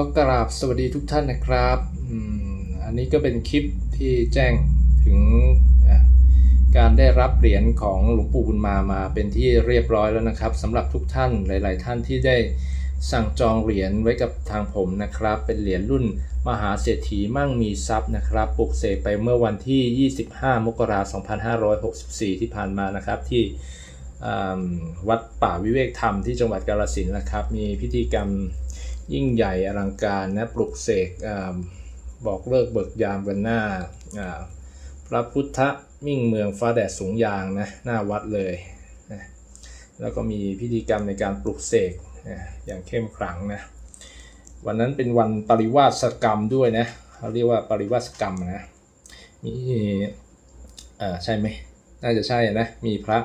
ขอกราบสวัสดีทุกท่านนะครับอันนี้ก็เป็นคลิปที่แจ้งถึงการได้รับเหรียญของหลวงปู่บุญมามาเป็นที่เรียบร้อยแล้วนะครับสำหรับทุกท่านหลาย ๆ ท่านที่ได้สั่งจองเหรียญไว้กับทางผมนะครับ เป็นเหรียญรุ่นมหาเศรษฐีมั่งมีทรัพย์นะครับปลุกเสกไปเมื่อวันที่ 25 มกราคม 2564 ที่ผ่านมานะครับที่วัดป่าวิเวกธรรมที่จังหวัดกาฬสินธุ์นะครับ มีพิธีกรรม ยิ่งใหญ่อลังการนะปลุกเสกอบอกเลิกเบิกยามกันหน้าพระพุทธมิ่งเมืองฟ้าแดดสูงยางนะหน้าวัดเลยนะแล้วก็มีพิธีกรรมในการปลุกเสกนะอย่างเข้มขลังนะวันนั้นเป็นวันปริวาสกรรมด้วยนะเขาเรียกว่าปริวาสกรรมนะมีอ่าใช่ไหมน่าจะใช่นะมีพระ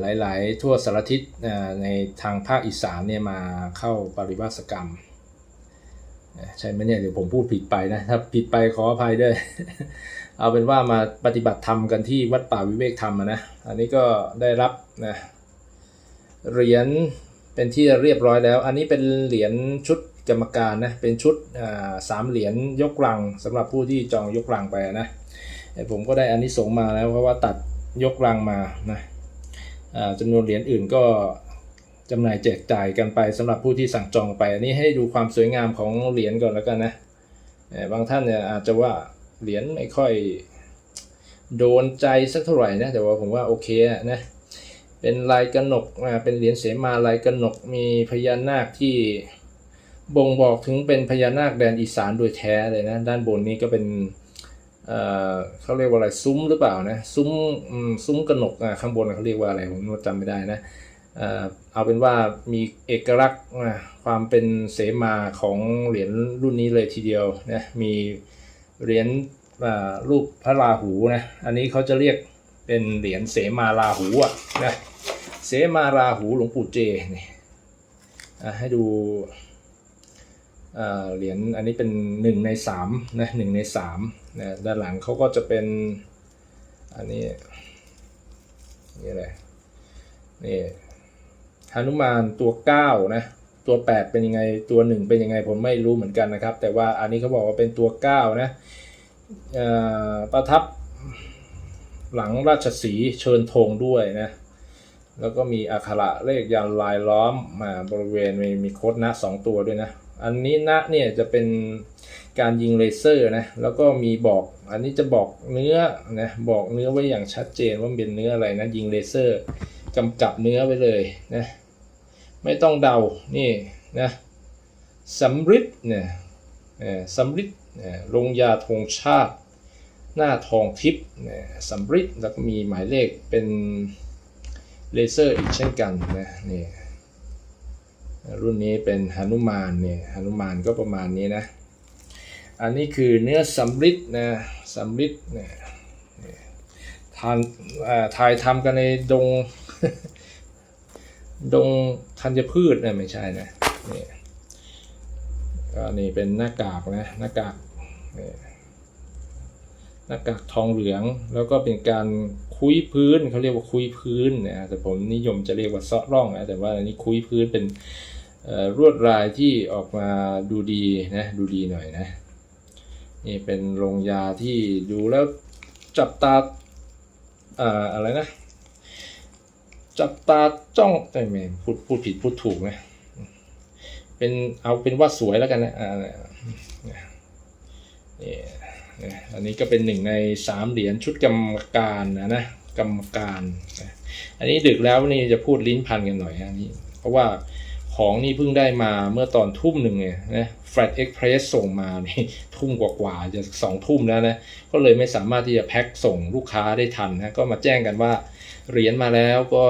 หลาย ๆ ทั่วสารทิศในทางภาคอีสานเนี่ยมาเข้าปริวาสกรรมใช่ไหมเนี่ยเดี๋ยวผมพูดผิดไปนะ ถ้าผิดไปขออภัยด้วย เอาเป็นว่ามาปฏิบัติธรรมกันที่วัดป่าวิเวกธรรมนะ อันนี้ก็ได้รับนะเหรียญเป็นที่เรียบร้อยแล้ว อันนี้เป็นเหรียญชุดกรรมการนะ เป็นชุดสามเหรียญยกลังสำหรับผู้ที่จองยกลังไปนะผมก็ได้อันนี้ส่งมาแล้วเพราะว่าตัดยกลังมานะ จำนวนเหรียญอื่นก็จำหน่ายแจกจ่ายกันไปสำหรับผู้ที่สั่งจองไป อันนี้ให้ดูความสวยงามของเหรียญก่อนแล้วกันนะบางท่านเนี่ยอาจจะว่าเหรียญไม่ค่อยโดนใจสักเท่าไหร่นะแต่ว่าผมว่าโอเคนะเป็นลายกระหนกเป็นเหรียญเสมาลายกระหนกมีพญานาคที่บ่งบอกถึงเป็นพญานาคแดนอีสานโดยแท้เลยนะด้านบนนี้ก็เป็น เขาเรียกว่าอะไรซุ้มหรือเปล่านะซุ้มซุ้มกระหนกอะข้างบนเขาเรียกว่าอะไรผมจำไม่ได้นะเอาเป็นว่ามีเอกลักษณ์ความเป็นเสมาของเหรียญรุ่นนี้เลยทีเดียวนะมีเหรียญรูปพระราหูนะอันนี้เขาจะเรียกเป็นเหรียญเสมาราหูอะนะเสมาราหูหลวงปู่เจนี่ให้ดู เหรียญอันนี้เป็นหนึ่งในสามนะหนึ่งในสามนะด้านหลังเขาก็จะเป็นอันนี้นี่อะไรนี่หนุมานตัวเก้านะตัวแปดเป็นยังไงตัวหนึ่งเป็นยังไงผมไม่รู้เหมือนกันนะครับ แต่ว่าอันนี้เขาบอกว่าเป็นตัวเก้านะประทับหลังราชสีเชิญธงด้วยนะแล้วก็มีอักขระเลขยันลายล้อมมาบริเวณมีมีโคดนะสองตัวด้วยนะ อันนี้นะเนี่ยจะเป็นการยิงเลเซอร์นะ แล้วก็มีบอก อันนี้จะบอกเนื้อนะ บอกเนื้อไว้อย่างชัดเจนว่าเป็นเนื้ออะไรนะ ยิงเลเซอร์กำกับเนื้อไว้เลยนะ ไม่ต้องเดา นี่นะสำริดเนี่ยสำริดลงยาธงชาติ หน้าทองทิพย์สำริดแล้วก็มีหมายเลขเป็นเลเซอร์อีกเช่นกันนะนี่ รุ่นนี้เป็นหนุมานเนี่ยหนุมานก็ประมาณนี้นะ อันนี้คือเนื้อสำริดนะสำริดเนี่ยเนี่ยทานถ่ายทำกันในดง ดงธัญพืชเนี่ยไม่ใช่นะนี่ก็นี่เป็นหน้ากากนะหน้ากากหน้ากากทองเหลืองแล้วก็เป็นการคุยพื้นเขาเรียกว่าคุยพื้นนะแต่ผมนิยมจะเรียกว่าเซาะร่องนะแต่ว่าอันนี้คุยพื้นเป็น เอ่อลวดลายที่ออกมาดูดีนะดูดีหน่อยนะนี่เป็นโรงยาที่ดูแล้วจับตาอ่าอะไรนะ จับตาจ้องแต่ไม่พูดพูดผิดพูดถูกนะเป็นเอาเป็นว่าสวยแล้วกันนะอ่านี่นี่นะอันนี้ก็เป็นหนึ่งในสามเหรียญชุดกรรมการนะนะกรรมการ อันนี้ดึกแล้วนี่จะพูดลิ้นพันกันหน่อยนะนี่เพราะว่า ของนี่เพิ่งได้มาเมื่อตอนทุ่มหนึ่งเนี่ยนะแฟลตเอ็กเพรสส่งมานี่ทุ่มกว่าๆจะสองทุ่มแล้วนะ ก็เลยไม่สามารถที่จะแพ็คส่งลูกค้าได้ทันนะ ก็มาแจ้งกันว่าเหรียญมาแล้วก็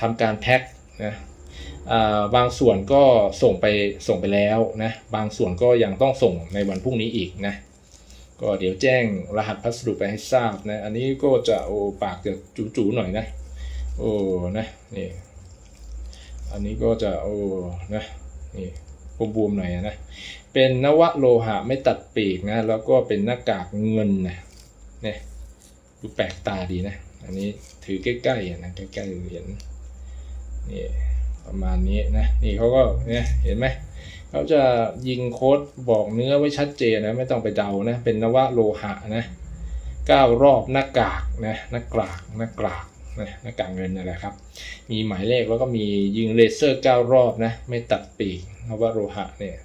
ทำการแพ็คนะอ่าบางส่วนก็ส่งไปส่งไปแล้วนะ บางส่วนก็ยังต้องส่งในวันพรุ่งนี้อีกนะ ก็เดี๋ยวแจ้งรหัสพัสดุไปให้ทราบนะ อันนี้ก็จะโอปากจะจู๋ๆหน่อยนะ โอ้นะนี่ อันนี้ก็จะโอ้นะนี่บวมๆหน่อยนะ เป็นนวโลหะไม่ตัดปีกนะ แล้วก็เป็นหน้ากากเงินนะเนี่ยดูแปลกตาดีนะ อันนี้ถือใกล้ๆนะใกล้ๆเหรียญนี่ประมาณนี้นะนี่เขาก็เนี่ยเห็นไหมเขาจะยิงโค้ดบอกเนื้อไว้ชัดเจนนะไม่ต้องไปเดานะเป็นนวะโลหะนะเก้ารอบหน้ากากนะหน้ากากหน้ากาก หน้ากากเงินนั่นแหละครับ มีหมายเลขแล้วก็มียิงเลเซอร์เก้ารอบนะ ไม่ตัดปีกนวโลหะเนี่ย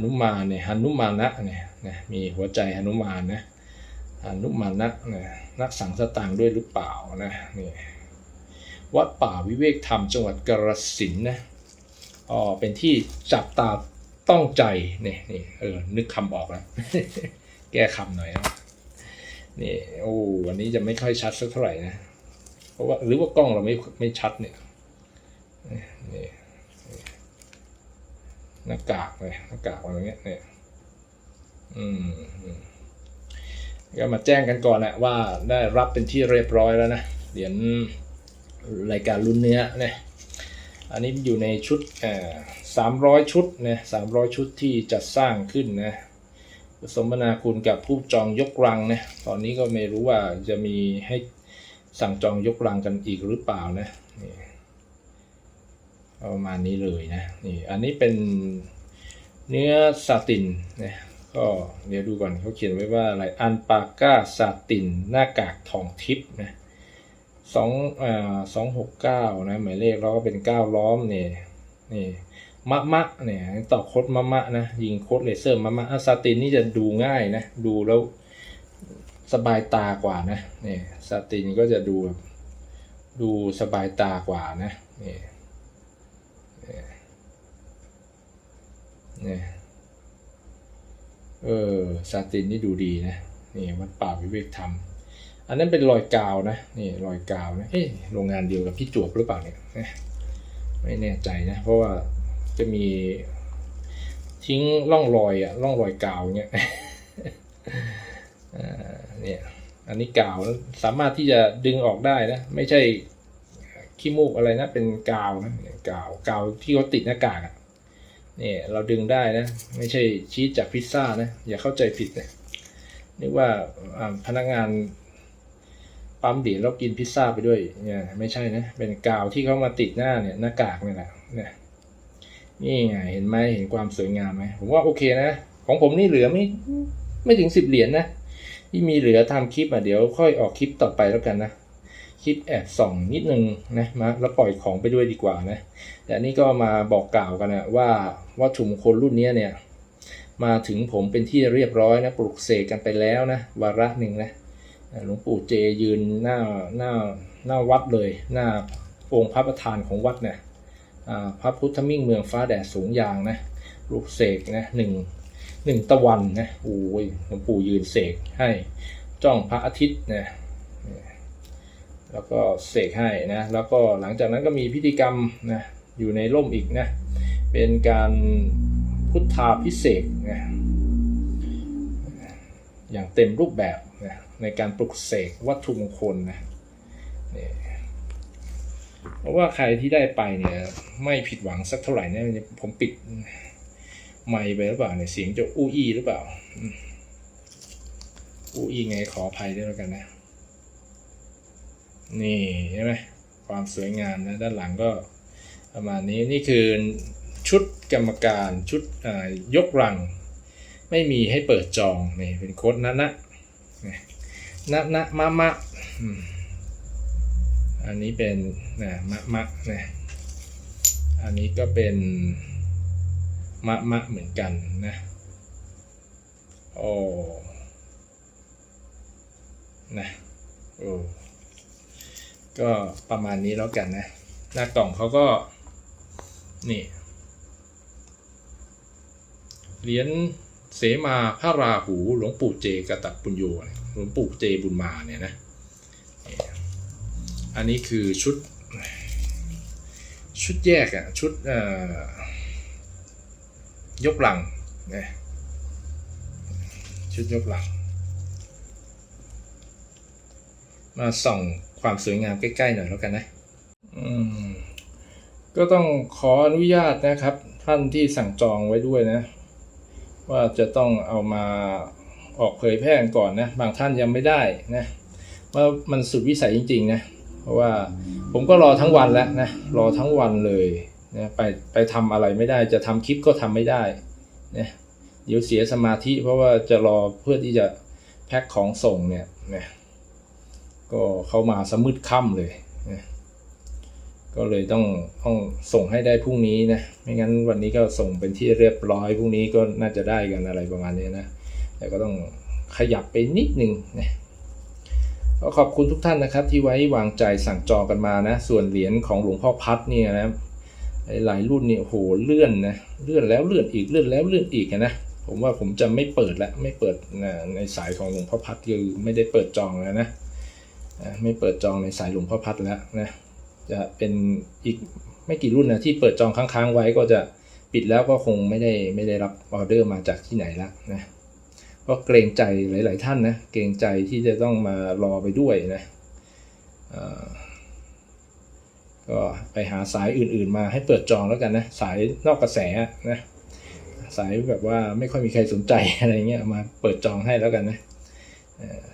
หนุมานเนี่ยหนุมานะเนี่ยนะมีหัวใจหนุมานนะหนุมานะนะนักสังสตางค์ด้วยหรือเปล่านะนี่วัดป่าวิเวกธรรมจังหวัดกาฬสินนะอ๋อเป็นที่จับตาต้องใจนี่นี่เออนึกคำออกแล้ว แก้คำหน่อยนะนี่โอ้วันนี้จะไม่ค่อยชัดสักเท่าไหร่นะ ราะว่าหรือว่ากล้องเราไม่ไม่ชัดเนี่ยนี่นี่หน้ากากเลยหน้ากากอะไรเงี้ยเนี่ยอืมอืมก็มาแจ้งกันก่อนแหละว่าได้รับเป็นที่เรียบร้อยแล้วนะเหรียญรายการรุ่นเนื้อเนี่ยอันนี้อยู่ในชุดสามร้อยชุดนะสามร้อยชุดที่จัดสร้างขึ้นนะสมนาคุณกับผู้จองยกรังนะตอนนี้ก็ไม่รู้ว่าจะมีให้ สั่งจองยกรังกันอีกหรือเปล่านะนี่ประมาณนี้เลยนะนี่อันนี้เป็นเนื้อซาตินนะก็เดี๋ยวดูก่อนเขาเขียนไว้ว่าอะไรอันปาก้าซาตินหน้ากากทองทิพนะสองอ่าสองหกเก้านะหมายเลขเราก็เป็นเก้าล้อมนี่นี่มะมะเนี่ยต่อโคดมะมะนะยิงโคดเลเซอร์มะมะอาซาตินนี่จะดูง่ายนะดูแล้ว สบายตากว่านะนี่ซาตินก็จะดูดูสบายตากว่านะนี่นี่นี่เออซาตินนี่ดูดีนะนี่วัดป่าวิเวกธรรม อันนั้นเป็นรอยกาวนะนี่รอยกาวนะเอ๊ะโรงงานเดียวกับพี่จวบหรือเปล่าเนี่ยไม่แน่ใจนะ เพราะว่าจะมีทิ้งร่องรอยอะร่องรอยกาวเนี่ย เนี่ยอันนี้กาวสามารถที่จะดึงออกได้นะไม่ใช่ขี้มูกอะไรนะเป็นกาวนะกาวกาวที่เขาติดหน้ากากอะเนี่ยเราดึงได้นะ ไม่ใช่ชีสจากพิซซ่านะอย่าเข้าใจผิดนะนึกว่าพนักงานปั๊มเดียวเรากินพิซซ่าไปด้วยเนี่ยไม่ใช่นะ เป็นกาวที่เขามาติดหน้าเนี่ยหน้ากากนี่แหละเนี่ยนี่ไงเห็นไหมเห็นความสวยงามไหมผมว่าโอเคนะ ของผมนี่เหลือไม่ไม่ถึงสิบเหรียญนะ ที่มีเหลือทำคลิปอะเดี๋ยวค่อยออกคลิปต่อไปแล้วกันนะคลิปแอบส่องนิดนึงนะมาแล้วปล่อยของไปด้วยดีกว่านะแต่นนี้ก็มาบอกกล่าวกันนะว่าวัตถุมงคลรุ่นนี้เนี่ยมาถึงผมเป็นที่เรียบร้อยนะปลุกเสกกันไปแล้วนะวาระหนึ่งนะหลวงปู่เจยืนหน้าหน้าหน้าวัดเลย หน้าองค์พระประธานของวัดเนี่ยพระพุทธมิ่งเมืองฟ้าแดดสูงยางนะลูกเสกนะหนึ่ง หนึ่งตะวันนะโอ้ยหลวงปู่ยืนเสกให้จ้องพระอาทิตย์นะแล้วก็เสกให้นะแล้วก็หลังจากนั้นก็มีพิธีกรรมนะอยู่ในร่มอีกนะเป็นการพุทธาพิเศษนะอย่างเต็มรูปแบบนะในการปลุกเสกวัตถุมงคลนะนเพราะว่าใครที่ได้ไปเนี่ยไม่ผิดหวังสักเท่าไหร่นะผมปิด ไมค์ไปหรือเปล่าเนี่ยเสียงจะอู้อี้หรือเปล่าอู้อี้ไงขออภัยด้วยแล้วกันนะ นี่ใช่ไหมความสวยงามนะด้านหลังก็ประมาณนี้นี่คือชุดกรรมการชุดอ่ายกรัง ไม่มีให้เปิดจองนี่เป็นโค้ดนะนะนี่นะนะมะมะอันนี้เป็นนะมะมะนะอันนี้ก็เป็น มะมะเหมือนกันนะโอ้นะโอ้ก็ประมาณนี้แล้วกันนะ หน้ากล่องเขาก็ นี่ เหรียญเสมาพระราหู หลวงปู่เจกตัปุญโยหลวงปู่เจบุญมาเนี่ยนะ อันนี้คือชุด ชุดแยกอะชุดเอ่อ ยกหลังนะชุดยกหลัง มาส่องความสวยงามใกล้ๆหน่อยแล้วกันนะอืมก็ต้องขออนุญาตนะครับ ท่านที่สั่งจองไว้ด้วยนะ ว่าจะต้องเอามาออกเผยแพร่ก่อนนะ บางท่านยังไม่ได้นะว่ามันสุดวิสัยจริง ๆ นะ เพราะว่าผมก็รอทั้งวันแล้วนะ รอทั้งวันเลย นะไปไปทำอะไรไม่ได้จะทำคลิปก็ทำไม่ได้นะเดี๋ยวเสียสมาธิเพราะว่าจะรอเพื่อที่จะแพ็คของส่งเนี่ยนะก็เขามาสมืดค่ำเลยนะก็เลยต้องต้องส่งให้ได้พรุ่งนี้นะไม่งั้นวันนี้ก็ส่งเป็นที่เรียบร้อยพรุ่งนี้ก็น่าจะได้กันอะไรประมาณนี้นะแต่ก็ต้องขยับไปนิดนึงนะก็ขอบคุณทุกท่านนะครับที่ไว้วางใจสั่งจองกันมานะ ส่วนเหรียญของหลวงพ่อพัดเนี่ยนะ หลายรุ่นเนี่ยโหเลื่อนนะเลื่อนแล้วเลื่อนอีกเลื่อนแล้วเลื่อนอีกนะผมว่าผมจะไม่เปิดแล้วไม่เปิดในสายของหลวงพ่อพัดคือไม่ได้เปิดจองแล้วนะไม่เปิดจองในสายหลวงพ่อพัดแล้วนะจะเป็นอีกไม่กี่รุ่นนะที่เปิดจองค้างๆไว้ก็จะปิดแล้วก็คงไม่ได้ไม่ได้รับออเดอร์มาจากที่ไหนแล้วนะก็เกรงใจหลาย ๆ ท่านนะเกรงใจที่จะต้องมารอไปด้วยนะ ก็ไปหาสายอื่นๆมาให้เปิดจองแล้วกันนะ สายนอกกระแสนะสายแบบว่าไม่ค่อยมีใครสนใจอะไรเงี้ยมาเปิดจองให้แล้วกันนะ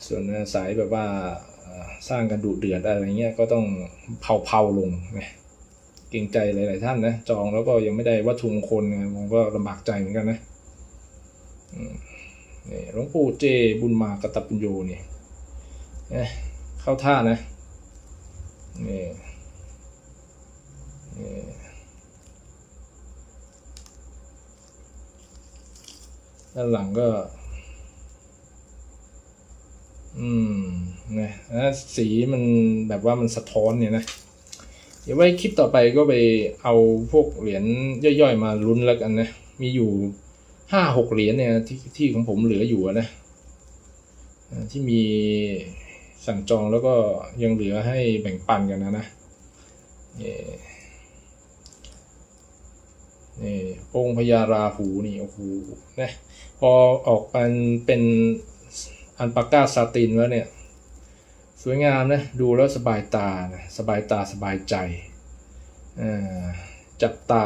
ส่วนสายแบบว่าสร้างกันดุเดือดอะไรเงี้ยก็ต้องเผาๆลงนะเกรงใจหลาย ๆ ท่านนะจองแล้วก็ยังไม่ได้วัตถุมงคลนะผมก็ลำบากใจเหมือนกันนะนี่หลวงปู่เจบุญมากตปุญโยนี่เอ๊ะเข้าท่านะนี่ ด้านหลังก็ อืม นะแล้วสีมันแบบว่ามันสะท้อนเนี่ยนะ เดี๋ยวไว้คลิปต่อไปก็ไปเอาพวกเหรียญย่อยๆมาลุ้นแล้วกันนะ มีอยู่ห้าหกเหรียญเนี่ยที่ที่ของผมเหลืออยู่นะ ที่มีสั่งจองแล้วก็ยังเหลือให้แบ่งปันกันนะนะนี่ นี่องค์พญาราหูนี่โอ้โหนะพอออกเป็นเป็นอันปาก้าซาตินแล้วเนี่ย สวยงามนะ ดูแล้วสบายตานะสบายตาสบายใจอ่าจับตา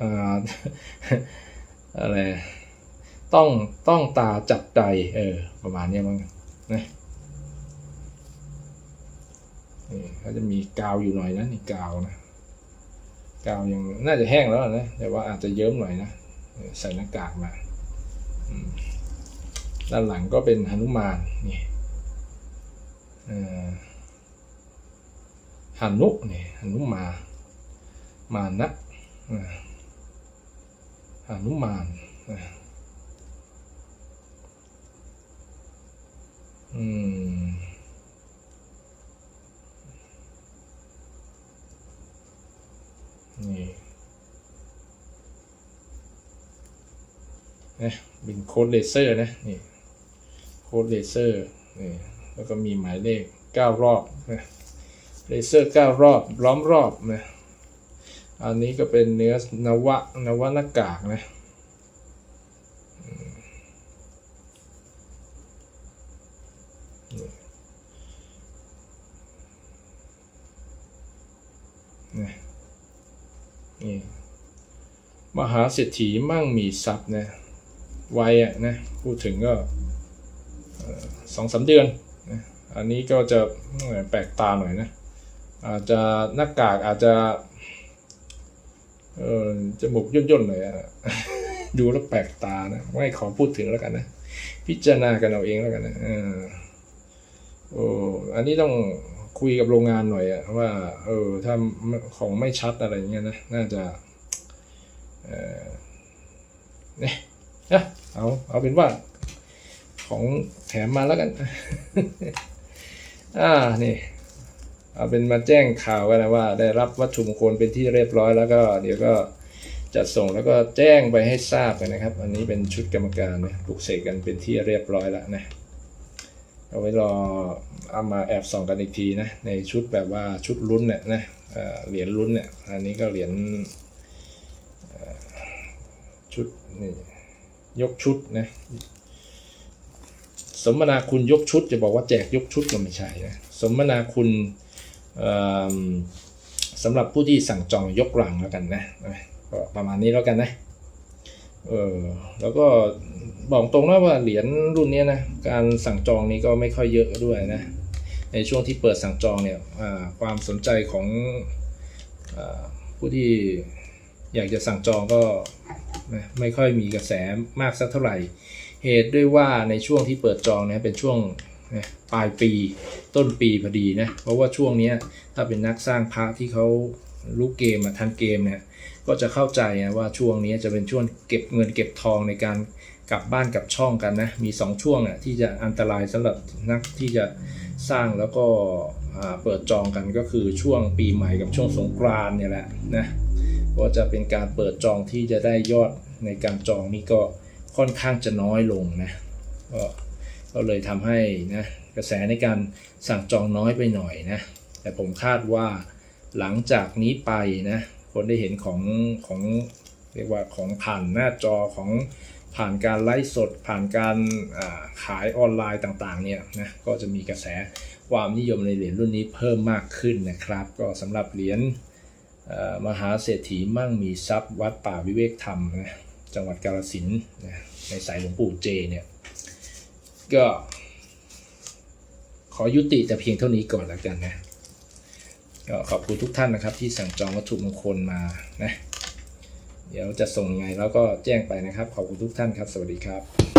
อ่าอะไรต้องต้องตาจับใจเออประมาณนี้มั้งนะนี่เขาจะมีกาวอยู่หน่อยนะนี่กาวนะ กาวยังน่าจะแห้งแล้วนะ แต่ว่าอาจจะเยิ้มหน่อยนะ ใส่หน้ากากมาด้านหลังก็เป็นหนุมานนี่หนุนี่หนุมา มานะหนุมานนะ นะเป็นโค้ดเลเซอร์นะนี่โค้ดเลเซอร์นี่แล้วก็มีหมายเลขเก้ารอบนะเลเซอร์เก้ารอบล้อมรอบนะอันนี้ก็เป็นเนื้อนวะนวะหน้ากากนะนี่มหาเศรษฐีมั่งมีทรัพย์นะ วัยอะนะพูดถึงก็สองสามเดือนนะอันนี้ก็จะแปลกตาหน่อยนะ อาจจะหน้ากากอาจจะเออจมูกย่นๆหน่อยอะดูแล้วแปลกตานะ ไม่ขอพูดถึงแล้วกันนะ พิจารณากันเอาเองแล้วกันนะออโอ้อันนี้ต้องคุยกับโรงงานหน่อยอะว่า เออถ้าของไม่ชัดอะไรเงี้ยนะ น่าจะ เออเนี่ย นะเอาเอาเป็นว่า ของแถมมาแล้วกัน อ่านี่ เอาเป็นมาแจ้งข่าวกันนะว่า ได้รับวัตถุมงคลเป็นที่เรียบร้อยแล้วก็ เดี๋ยวก็จัดส่งแล้วก็แจ้งไปให้ทราบกันนะครับ อันนี้เป็นชุดกรรมการนะปลุกเสกกันเป็นที่เรียบร้อยแล้วนะเอาไว้รอเอามาแอบส่องกันอีกทีนะในชุดแบบว่าชุดลุ้นเนี่ยนะเหรียญลุ้นเนี่ยอันนี้ก็เหรียญชุดนี่ ยกชุดนะสมนาคุณยกชุดจะบอกว่าแจกยกชุดก็ไม่ใช่นะสมนาคุณสำหรับผู้ที่สั่งจองยกหลังแล้วกันนะก็ประมาณนี้แล้วกันนะเออแล้วก็บอกตรงนะว่าเหรียญรุ่นนี้นะการสั่งจองนี้ก็ไม่ค่อยเยอะด้วยนะในช่วงที่เปิดสั่งจองเนี่ยความสนใจของอผู้ที่อยากจะสั่งจองก็ นะไม่ค่อยมีกระแสมากสักเท่าไหร่ เหตุด้วยว่าในช่วงที่เปิดจองนะเป็นช่วงนะปลายปีต้นปีพอดีนะเพราะว่าช่วงนี้ถ้าเป็นนักสร้างพระที่เขารู้เกมมาทันเกมเนี่ยก็จะเข้าใจนะว่าช่วงนี้จะเป็นช่วงเก็บเงินเก็บทองในการกลับบ้านกลับช่องกันนะมี 2 ช่วงอะที่จะอันตรายสำหรับนักที่จะสร้างแล้วก็เปิดจองกันก็คือช่วงปีใหม่กับช่วงสงกรานเนี่ยแหละนะ ก็จะเป็นการเปิดจองที่จะได้ยอดในการจองนี่ก็ค่อนข้างจะน้อยลงนะก็ก็เลยทำให้นะกระแสในการสั่งจองน้อยไปหน่อยนะแต่ผมคาดว่าหลังจากนี้ไปนะคนได้เห็นของของเรียกว่าของผ่านหน้าจอของผ่านการไลฟ์สด ผ่านการาขายออนไลน์ต่างๆเนี่ยนะก็จะมีกระแสความนิยมในเหรียญรุ่นนี้เพิ่มมากขึ้นนะครับ ก็สำหรับเหรียญ มหาเศรษฐีมั่งมีทรัพย์วัดป่าวิเวกธรรมนะจังหวัดกาฬสินนะในสายหลวงปู่เจเนี่ยก็ขอยุติแต่เพียงเท่านี้ก่อนแล้วกันนะก็ขอบคุณทุกท่านนะครับที่สั่งจองวัตถุมงคลมานะเดี๋ยวจะส่งยังไงแล้วก็แจ้งไปนะครับ ขอบคุณทุกท่านครับ สวัสดีครับ